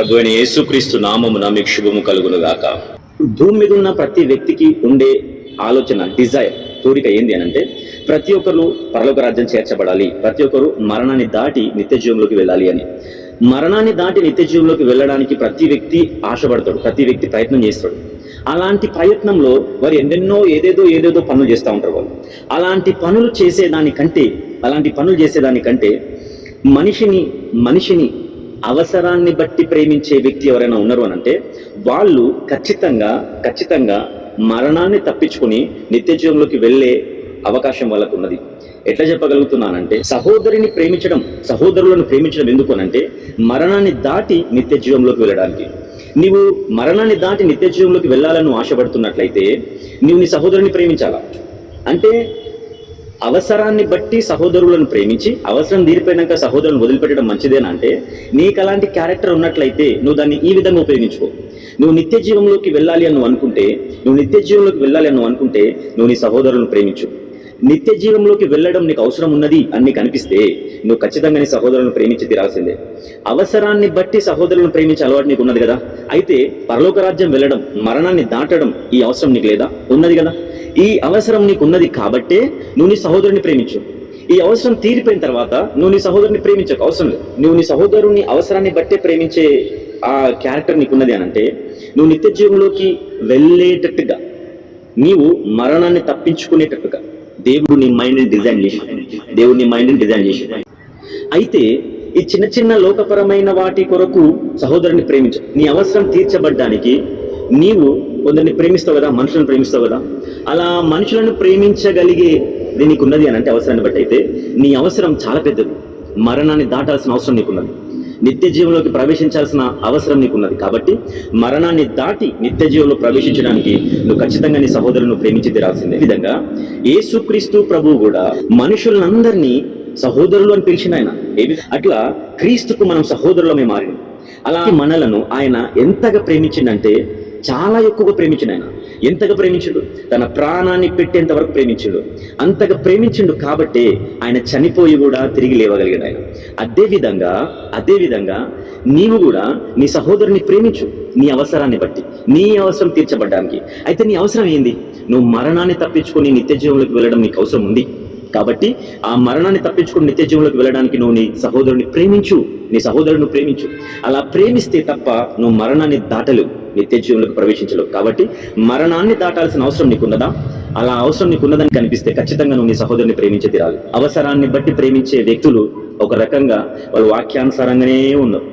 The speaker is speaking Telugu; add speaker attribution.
Speaker 1: ప్రభు అయిన యేసుక్రీస్తు నామమున మీకు శుభము కలుగును గాక భూమి మీద ఉన్న ప్రతి వ్యక్తికి ఉండే ఆలోచన డిజైర్ కోరిక ఏంది అని అంటే ప్రతి ఒక్కరు పరలోక రాజ్యం చేర్చబడాలి. ప్రతి ఒక్కరు మరణాన్ని దాటి నిత్య జీవంలోకి వెళ్ళాలి అని. మరణాన్ని దాటి నిత్య జీవంలోకి వెళ్ళడానికి ప్రతి వ్యక్తి ఆశపడతాడు ప్రతి వ్యక్తి ప్రయత్నం చేస్తాడు. అలాంటి ప్రయత్నంలో వారు ఎన్నెన్నో ఏదేదో ఏదేదో పనులు చేస్తూ ఉంటారు వాళ్ళు. అలాంటి పనులు చేసేదానికంటే అలాంటి పనులు చేసేదానికంటే మనిషిని మనిషిని అవసరాన్ని బట్టి ప్రేమించే వ్యక్తి ఎవరైనా ఉన్నారు అని అంటే వాళ్ళు ఖచ్చితంగా ఖచ్చితంగా మరణాన్ని తప్పించుకుని నిత్య జీవంలోకి వెళ్ళే అవకాశం వాళ్ళకు ఉన్నది. ఎట్లా చెప్పగలుగుతున్నానంటే సహోదరిని ప్రేమించడం సహోదరులను ప్రేమించడం ఎందుకు అనంటే మరణాన్ని దాటి నిత్య జీవంలోకి వెళ్ళడానికి. నీవు మరణాన్ని దాటి నిత్య జీవంలోకి వెళ్ళాలని ఆశపడుతున్నట్లయితే నీవు నీ సహోదరుని ప్రేమించాలా? అంటే అవసరాన్ని బట్టి సహోదరులను ప్రేమించి అవసరం తీరిపోయినాక సహోదరులను వదిలిపెట్టడం మంచిదేనా అంటే నీకు అలాంటి క్యారెక్టర్ ఉన్నట్లయితే నువ్వు దాన్ని ఈ విధంగా ఉపయోగించుకో. నువ్వు నిత్య జీవంలోకి వెళ్ళాలి అని నువ్వు అనుకుంటే నువ్వు నిత్య జీవంలోకి వెళ్ళాలి అని నువ్వు అనుకుంటే నువ్వు నీ సహోదరులను ప్రేమించు. నిత్య జీవంలోకి వెళ్ళడం నీకు అవసరం ఉన్నది అని నీకు అనిపిస్తే నువ్వు ఖచ్చితంగా నీ సహోదరులను ప్రేమించి తీరాల్సిందే. అవసరాన్ని బట్టి సహోదరులను ప్రేమించే అలవాటు నీకు ఉన్నది కదా? అయితే పరలోక రాజ్యం వెళ్ళడం మరణాన్ని దాటడం ఈ అవసరం నీకు లేదా? ఉన్నది కదా? ఈ అవసరం నీకు ఉన్నది కాబట్టే నువ్వు నీ సహోదరుని ప్రేమించు. ఈ అవసరం తీరిపోయిన తర్వాత నువ్వు నీ సహోదరుని ప్రేమించక. అవసరం లేదు. నువ్వు నీ సహోదరుని అవసరాన్ని బట్టే ప్రేమించే ఆ క్యారెక్టర్ నీకు ఉన్నది అని అంటే నువ్వు నిత్య జీవంలోకి వెళ్ళేటట్టుగా నీవు మరణాన్ని తప్పించుకునేటట్టుగా దేవుడు నీ మైండ్ని డిజైన్ చేసి దేవుడు నీ మైండ్ని డిజైన్ చేసి అయితే ఈ చిన్న చిన్న లోకపరమైన వాటి కొరకు సహోదరుని ప్రేమించు. నీ అవసరం తీర్చబడ్డానికి నీవు కొందరిని ప్రేమిస్తావు కదా మనుషులను ప్రేమిస్తావు కదా. అలా మనుషులను ప్రేమించగలిగే నీకున్నది అని అంటే అవసరాన్ని బట్టి అయితే నీ అవసరం చాలా పెద్దది. మరణాన్ని దాటాల్సిన అవసరం నీకున్నది. నిత్య జీవంలోకి ప్రవేశించాల్సిన అవసరం నీకున్నది. కాబట్టి మరణాన్ని దాటి నిత్య జీవంలో ప్రవేశించడానికి నువ్వు ఖచ్చితంగా నీ సహోదరులను ప్రేమించి తీరాల్సిందే. ఈ విధంగా యేసుక్రీస్తు ప్రభువు కూడా మనుషులందరినీ సహోదరులు అని పిలిచిన ఆయన. అట్లా క్రీస్తుకు మనం సహోదరులమే మారిన. అలా మనలను ఆయన ఎంతగా ప్రేమించిండంటే చాలా ఎక్కువగా ప్రేమించిన ఆయన. ఎంతగా ప్రేమించుడు? తన ప్రాణాన్ని పెట్టేంత వరకు ప్రేమించుడు. అంతగా ప్రేమించిండు కాబట్టి ఆయన చనిపోయి కూడా తిరిగి లేవగలిగాడు ఆయన. అదేవిధంగా అదేవిధంగా నీవు కూడా నీ సహోదరుని ప్రేమించు. నీ అవసరాన్ని బట్టి నీ అవసరం తీర్చబడ్డానికి. అయితే నీ అవసరం ఏంది? నువ్వు మరణాన్ని తప్పించుకొని నిత్య జీవంలోకి వెళ్ళడం నీకు అవసరం ఉంది. కాబట్టి ఆ మరణాన్ని తప్పించుకుని నిత్య జీవంలోకి వెళ్ళడానికి నువ్వు నీ సహోదరుని ప్రేమించు. నీ సహోదరుని ప్రేమించు. అలా ప్రేమిస్తే తప్ప నువ్వు మరణాన్ని దాటలేవు. నిత్య జీవంలోకి ప్రవేశించలేవు. కాబట్టి మరణాన్ని దాటాల్సిన అవసరం నీకున్నదా? అలా అవసరం నీకున్నదని కనిపిస్తే ఖచ్చితంగా నువ్వు నీ సహోదరుని ప్రేమించే తీరాలి. అవసరాన్ని బట్టి ప్రేమించే వ్యక్తులు ఒక రకంగా వాళ్ళు వాక్యానుసారంగానే ఉన్నారు